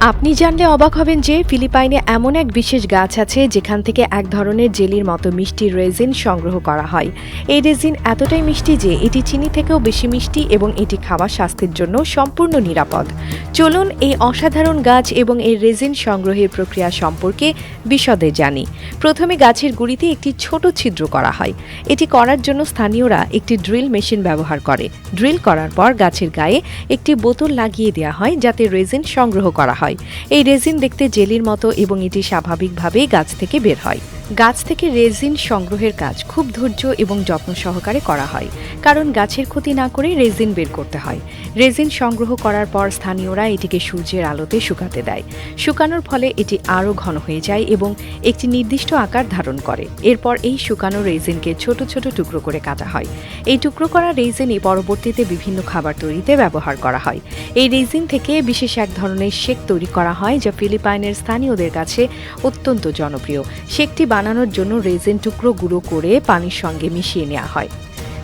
আপনি জানলে অবাক হবেন যে ফিলিপাইনে এমন এক বিশেষ গাছ আছে যেখান থেকে এক ধরনের জেলির মতো মিষ্টি রেজিন সংগ্রহ করা হয়। এই রেজিন এতটাই মিষ্টি যে এটি চিনি থেকেও বেশি মিষ্টি এবং এটি খাওয়া স্বাস্থ্যের জন্য সম্পূর্ণ নিরাপদ। চলুন এই অসাধারণ গাছ এবং এর রেজিন সংগ্রহের প্রক্রিয়া সম্পর্কে বিশদে জানি। প্রথমে গাছের গুড়িতে একটি ছোট ছিদ্র করা হয়। এটি করার জন্য স্থানীয়রা একটি ড্রিল মেশিন ব্যবহার করে। ড্রিল করার পর গাছের গায়ে একটি বোতল লাগিয়ে দেওয়া হয় যাতে রেজিন সংগ্রহ করা হয়। এই রেজিন দেখতে জেলির মতো এবং এটি স্বাভাবিকভাবেই গাছ থেকে বের হয়। গাছ থেকে রেজিন সংগ্রহের কাজ খুব ধৈর্য এবং যত্ন সহকারে করা হয়, কারণ গাছের ক্ষতি না করে রেজিন বের করতে হয়। রেজিন সংগ্রহ করার পর স্থানীয়রা এটিকে সূর্যের আলোতে শুকাতে দেয়। শুকানোর ফলে এটি আরও ঘন হয়ে যায় এবং একটি নির্দিষ্ট আকার ধারণ করে। এরপর এই শুকানো রেজিনকে ছোট ছোট টুকরো করে কাটা হয়। এই টুকরো করা রেজিনই পরবর্তীতে বিভিন্ন খাবার তৈরিতে ব্যবহার করা হয়। এই রেজিন থেকে বিশেষ এক ধরনের শেক তৈরি করা হয়, যা ফিলিপাইনের স্থানীয়দের কাছে অত্যন্ত জনপ্রিয়। শেকটি বানানোর জন্য রেজেন টুকরো গুঁড়ো করে পানির সঙ্গে মিশিয়ে নেওয়া হয়।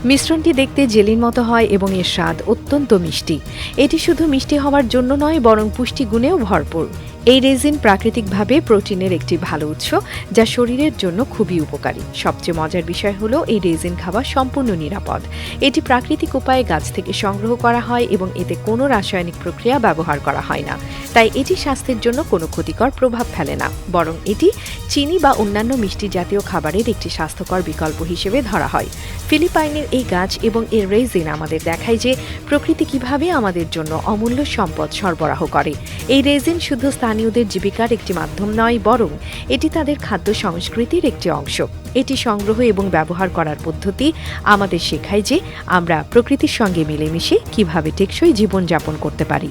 মিশ্রণটি দেখতে জেলির মতো হয় এবং এর স্বাদ অত্যন্ত মিষ্টি। এটি শুধু মিষ্টি হওয়ার জন্য নয়, বরং পুষ্টিগুণেও ভরপুর। এই রেজিন প্রাকৃতিকভাবে প্রোটিনের একটি ভালো উৎস, যা শরীরের জন্য খুবই উপকারী। সবচেয়ে মজার বিষয় হলো এই রেজিন খাওয়া সম্পূর্ণ নিরাপদ। এটি প্রাকৃতিক উপায়ে গাছ থেকে সংগ্রহ করা হয় এবং এতে কোনো রাসায়নিক প্রক্রিয়া ব্যবহার করা হয় না। তাই এটি স্বাস্থ্যের জন্য কোনো ক্ষতিকর প্রভাব ফেলে না। বরং এটি চিনি বা অন্যান্য মিষ্টি জাতীয় খাবারের একটি স্বাস্থ্যকর বিকল্প হিসেবে ধরা হয়। ফিলিপাইনের এই গাছ এবং এর রেজিন আমাদের দেখায় যে প্রকৃতি কীভাবে আমাদের জন্য অমূল্য সম্পদ সরবরাহ করে। এই রেজিন শুধু স্থানীয়দের জীবিকার একটি মাধ্যম নয়, বরং এটি তাদের খাদ্য সংস্কৃতির একটি অংশ। এটি সংগ্রহ এবং ব্যবহার করার পদ্ধতি আমাদের শেখায় যে আমরা প্রকৃতির সঙ্গে মিলেমিশে কীভাবে টেকসই জীবনযাপন করতে পারি।